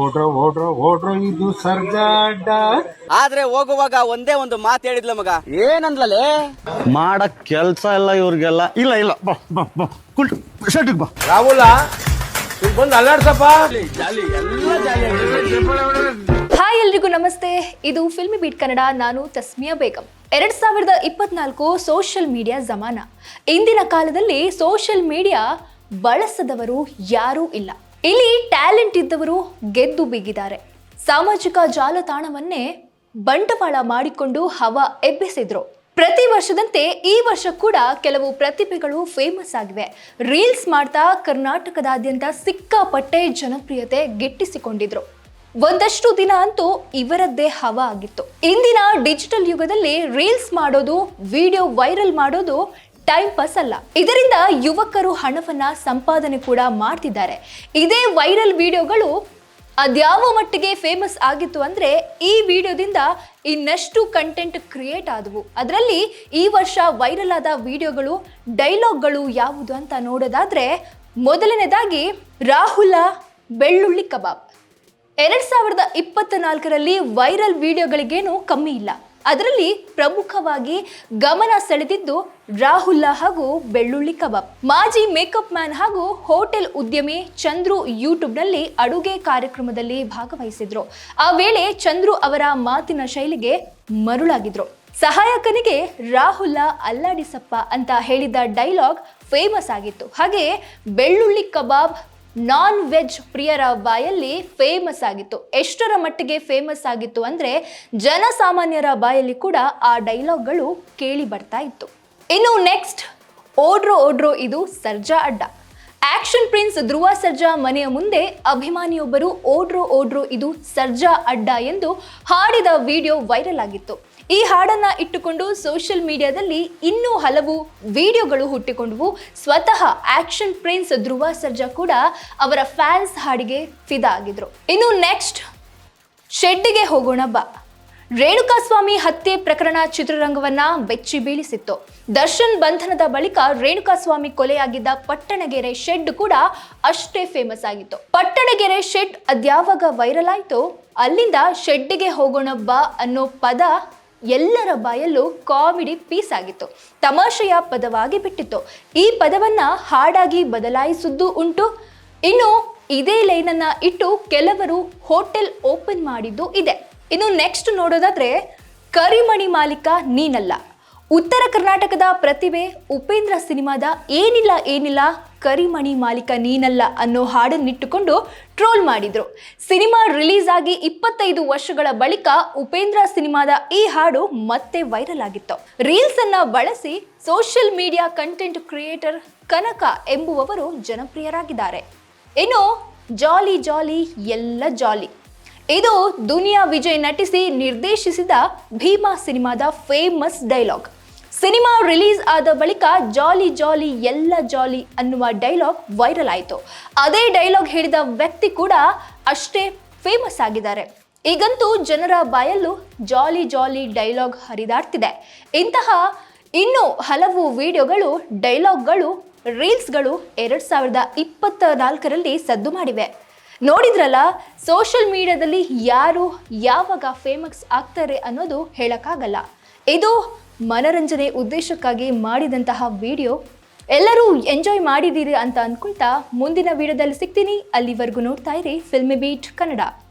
ಓಡ್ರೋ ಓಡ್ರೋ ಓಡ್ರೋ ಇದು ಸರ್ಗಾಡ ಆದ್ರೆ ಹೋಗುವಾಗ ಒಂದೇ ಒಂದು ಮಾತು ಹೇಳಿದ್ಲ ಮಗ. ಏನಂದ್ಲಲೇ? ಮಾಡ ಕೆಲ್ಸ ಇಲ್ಲ ಇವ್ರಿಗೆಲ್ಲ. ಇಲ್ಲ ಇಲ್ಲ ಬಾ ಬಾ ಬಾ. ಕುಲ್ ಶರ್ಟಿಗೆ ಬಾ. ರಾಹುಲ ಇಲ್ಲಿ ಬಂದು ಅಲ್ಲಾಡ್ಸಪ್ಪ. ಹಾಯ್ ಎಲ್ರಿಗೂ ನಮಸ್ತೆ. ಇದು ಫಿಲ್ಮಿ ಬೀಟ್ ಕನ್ನಡ ನಾನು ತಸ್ಮಿಯಾ ಬೇಗಂ. ಎರಡ್ ಸಾವಿರದ ಇಪ್ಪತ್ನಾಲ್ಕು ಸೋಷಿಯಲ್ ಮೀಡಿಯಾ ಜಮಾನ. ಇಂದಿನ ಕಾಲದಲ್ಲಿ ಸೋಷಿಯಲ್ ಮೀಡಿಯಾ ಬಳಸದವರು ಯಾರೂ ಇಲ್ಲ. ಇಲ್ಲಿ ಟ್ಯಾಲೆಂಟ್ ಇದ್ದವರು ಗೆದ್ದು ಬಿಗಿದ್ದಾರೆ. ಸಾಮಾಜಿಕ ಜಾಲತಾಣವನ್ನೇ ಬಂಡವಾಳ ಮಾಡಿಕೊಂಡು ಹವಾ ಎಬ್ಬಿಸಿದ್ರು. ಪ್ರತಿ ವರ್ಷದಂತೆ ಈ ವರ್ಷ ಕೂಡ ಕೆಲವು ಪ್ರತಿಭೆಗಳು ಫೇಮಸ್ ಆಗಿವೆ. ರೀಲ್ಸ್ ಮಾಡ್ತಾ ಕರ್ನಾಟಕದಾದ್ಯಂತ ಸಿಕ್ಕಾಪಟ್ಟೆ ಜನಪ್ರಿಯತೆ ಗಿಟ್ಟಿಸಿಕೊಂಡಿದ್ರು. ಒಂದಷ್ಟು ದಿನ ಅಂತೂ ಇವರದ್ದೇ ಹವಾ ಆಗಿತ್ತು. ಇಂದಿನ ಡಿಜಿಟಲ್ ಯುಗದಲ್ಲಿ ರೀಲ್ಸ್ ಮಾಡೋದು, ವಿಡಿಯೋ ವೈರಲ್ ಮಾಡೋದು ಟೈಮ್ ಪಾಸ್ ಅಲ್ಲ. ಇದರಿಂದ ಯುವಕರು ಹಣವನ್ನ ಸಂಪಾದನೆ ಕೂಡ ಮಾಡ್ತಿದ್ದಾರೆ. ಇದೇ ವೈರಲ್ ವಿಡಿಯೋಗಳು ಅದ್ಯಾವ ಮಟ್ಟಿಗೆ ಫೇಮಸ್ ಆಗಿತ್ತು ಅಂದ್ರೆ ಈ ವಿಡಿಯೋದಿಂದ ಇನ್ನಷ್ಟು ಕಂಟೆಂಟ್ ಕ್ರಿಯೇಟ್ ಆದವು. ಅದರಲ್ಲಿ ಈ ವರ್ಷ ವೈರಲ್ ಆದ ವಿಡಿಯೋಗಳು ಡೈಲಾಗ್ಗಳು ಯಾವುದು ಅಂತ ನೋಡೋದಾದ್ರೆ ಮೊದಲನೇದಾಗಿ ರಾಹುಲ ಬೆಳ್ಳುಳ್ಳಿ ಕಬಾಬ್. ಎರಡ್ ಸಾವಿರದ ಇಪ್ಪತ್ತ ನಾಲ್ಕರಲ್ಲಿ ವೈರಲ್ ವಿಡಿಯೋಗಳಿಗೇನು ಕಮ್ಮಿ ಇಲ್ಲ. ಅದರಲ್ಲಿ ಪ್ರಮುಖವಾಗಿ ಗಮನ ಸೆಳೆದಿದ್ದು ರಾಹುಲ್ಲ ಹಾಗೂ ಬೆಳ್ಳುಳ್ಳಿ ಕಬಾಬ್. ಮಾಜಿ ಮೇಕಪ್ ಮ್ಯಾನ್ ಹಾಗೂ ಹೋಟೆಲ್ ಉದ್ಯಮಿ ಚಂದ್ರು ಯೂಟ್ಯೂಬ್ನಲ್ಲಿ ಅಡುಗೆ ಕಾರ್ಯಕ್ರಮದಲ್ಲಿ ಭಾಗವಹಿಸಿದ್ರು. ಆ ವೇಳೆ ಚಂದ್ರು ಅವರ ಮಾತಿನ ಶೈಲಿಗೆ ಮರುಳಾಗಿದ್ರು. ಸಹಾಯಕನಿಗೆ ರಾಹುಲ ಅಲ್ಲಾಡಿಸಪ್ಪ ಅಂತ ಹೇಳಿದ ಡೈಲಾಗ್ ಫೇಮಸ್ ಆಗಿತ್ತು. ಹಾಗೆ ಬೆಳ್ಳುಳ್ಳಿ ಕಬಾಬ್ ನಾನ್ ವೆಜ್ ಪ್ರಿಯರ ಬಾಯಲ್ಲಿ ಫೇಮಸ್ ಆಗಿತ್ತು. ಎಷ್ಟರ ಮಟ್ಟಿಗೆ ಫೇಮಸ್ ಆಗಿತ್ತು ಅಂದರೆ ಜನಸಾಮಾನ್ಯರ ಬಾಯಲ್ಲಿ ಕೂಡ ಆ ಡೈಲಾಗ್ಗಳು ಕೇಳಿ ಬರ್ತಾ ಇತ್ತು. ಇನ್ನು ನೆಕ್ಸ್ಟ್ ಓಡ್ರೋ ಓಡ್ರೋ ಇದು ಸರ್ಜಾ ಅಡ್ಡ. ಆಕ್ಷನ್ ಪ್ರಿನ್ಸ್ ಧ್ರುವ ಸರ್ಜಾ ಮನೆಯ ಮುಂದೆ ಅಭಿಮಾನಿಯೊಬ್ಬರು ಓಡ್ರೋ ಓಡ್ರೋ ಇದು ಸರ್ಜಾ ಅಡ್ಡ ಎಂದು ಹಾಡಿದ ವಿಡಿಯೋ ವೈರಲ್ ಆಗಿತ್ತು. ಈ ಹಾಡನ್ನ ಇಟ್ಟುಕೊಂಡು ಸೋಷಿಯಲ್ ಮೀಡಿಯಾದಲ್ಲಿ ಇನ್ನೂ ಹಲವು ವಿಡಿಯೋಗಳು ಹುಟ್ಟಿಕೊಂಡವು. ಸ್ವತಃ ಆಕ್ಷನ್ ಪ್ರಿನ್ಸ್ ಧ್ರುವ ಸರ್ಜಾ ಕೂಡ ಅವರ ಫ್ಯಾನ್ಸ್ ಹಾಡಿಗೆ ಫಿದಾ ಆಗಿದ್ರು. ಇನ್ನು ನೆಕ್ಸ್ಟ್ ಶೆಡ್ಡಿಗೆ ಹೋಗೋಣ ಬಾ. ರೇಣುಕಾಸ್ವಾಮಿ ಹತ್ಯೆ ಪ್ರಕರಣ ಚಿತ್ರರಂಗವನ್ನ ಬೆಚ್ಚಿ ಬೀಳಿಸಿತ್ತು. ದರ್ಶನ್ ಬಂಧನದ ಬಳಿಕ ರೇಣುಕಾಸ್ವಾಮಿ ಕೊಲೆಯಾಗಿದ್ದ ಪಟ್ಟಣಗೆರೆ ಶೆಡ್ ಕೂಡ ಅಷ್ಟೇ ಫೇಮಸ್ ಆಗಿತ್ತು. ಪಟ್ಟಣಗೆರೆ ಶೆಡ್ ಅದ್ಯಾವಾಗ ವೈರಲ್ ಆಯ್ತೋ? ಅಲ್ಲಿಂದ ಶೆಡ್ಗೆ ಹೋಗೋಣ ಬಾ ಅನ್ನೋ ಪದ ಎಲ್ಲರ ಬಾಯಲ್ಲೂ ಕಾಮಿಡಿ ಪೀಸ್ ಆಗಿತ್ತು. ತಮಾಷೆಯ ಪದವಾಗಿ ಬಿಟ್ಟಿತ್ತು. ಈ ಪದವನ್ನ ಹಾಡಾಗಿ ಬದಲಾಯಿಸಿದ್ದು ಉಂಟು. ಇನ್ನು ಇದೇ ಲೈನನ್ನ ಇಟ್ಟು ಕೆಲವರು ಹೋಟೆಲ್ ಓಪನ್ ಮಾಡಿದ್ದು ಇದೆ. ಇನ್ನು ನೆಕ್ಸ್ಟ್ ನೋಡೋದಾದ್ರೆ, ಕರಿಮಣಿ ಮಾಲೀಕ ನೀನಲ್ಲ. ಉತ್ತರ ಕರ್ನಾಟಕದ ಪ್ರತಿಭೆ ಉಪೇಂದ್ರ ಸಿನಿಮಾದ ಏನಿಲ್ಲ ಏನಿಲ್ಲ, ಕರಿಮಣಿ ಮಾಲೀಕ ನೀನಲ್ಲ ಅನ್ನೋ ಹಾಡನ್ನಿಟ್ಟುಕೊಂಡು ಟ್ರೋಲ್ ಮಾಡಿದ್ರು. ಸಿನಿಮಾ ರಿಲೀಸ್ ಆಗಿ ಇಪ್ಪತ್ತೈದು ವರ್ಷಗಳ ಬಳಿಕ ಉಪೇಂದ್ರ ಸಿನಿಮಾದ ಈ ಹಾಡು ಮತ್ತೆ ವೈರಲ್ ಆಗಿತ್ತು. ರೀಲ್ಸ್ ಅನ್ನ ಬಳಸಿ social media content creator Kanaka ಎಂಬುವವರು ಜನಪ್ರಿಯರಾಗಿದ್ದಾರೆ. ಇನ್ನು ಜಾಲಿ ಜಾಲಿ ಎಲ್ಲ ಜಾಲಿ ಇದು ದುನಿಯಾ ವಿಜಯ್ ನಟಿಸಿ ನಿರ್ದೇಶಿಸಿದ ಭೀಮಾ ಸಿನಿಮಾದ ಫೇಮಸ್ ಡೈಲಾಗ್ ಸಿನಿಮಾ ರಿಲೀಸ್ ಆದ ಬಳಿಕ ಜಾಲಿ ಜಾಲಿ ಎಲ್ಲ ಜಾಲಿ ಅನ್ನುವ ಡೈಲಾಗ್ ವೈರಲ್ ಆಯಿತು. ಅದೇ ಡೈಲಾಗ್ ಹೇಳಿದ ವ್ಯಕ್ತಿ ಕೂಡ ಅಷ್ಟೇ ಫೇಮಸ್ ಆಗಿದ್ದಾರೆ. ಈಗಂತೂ ಜನರ ಬಾಯಲ್ಲೂ ಜಾಲಿ ಜಾಲಿ ಡೈಲಾಗ್ ಹರಿದಾಡ್ತಿದೆ. ಇಂತಹ ಇನ್ನೂ ಹಲವು ವಿಡಿಯೋಗಳು ಡೈಲಾಗ್ಗಳು ರೀಲ್ಸ್ಗಳು ಎರಡು ಸಾವಿರದ ಇಪ್ಪತ್ತ ನಾಲ್ಕರಲ್ಲಿ ಸದ್ದು ಮಾಡಿವೆ. ನೋಡಿದ್ರಲ್ಲ ಸೋಷಿಯಲ್ ಮೀಡಿಯಾದಲ್ಲಿ ಯಾರು ಯಾವಾಗ ಫೇಮಸ್ ಆಗ್ತಾರೆ ಅನ್ನೋದು ಹೇಳೋಕ್ಕಾಗಲ್ಲ. ಇದು ಮನರಂಜನೆ ಉದ್ದೇಶಕ್ಕಾಗಿ ಮಾಡಿದಂತಹ ವಿಡಿಯೋ ಎಲ್ಲರೂ ಎಂಜಾಯ್ ಮಾಡಿದ್ದೀರಿ ಅಂತ ಅಂದ್ಕೊಳ್ತಾ ಮುಂದಿನ ವಿಡಿಯೋದಲ್ಲಿ ಸಿಗ್ತೀನಿ. ಅಲ್ಲಿವರೆಗೂ ನೋಡ್ತಾ ಇರಿ ಫಿಲ್ಮಿ ಬೀಟ್ ಕನ್ನಡ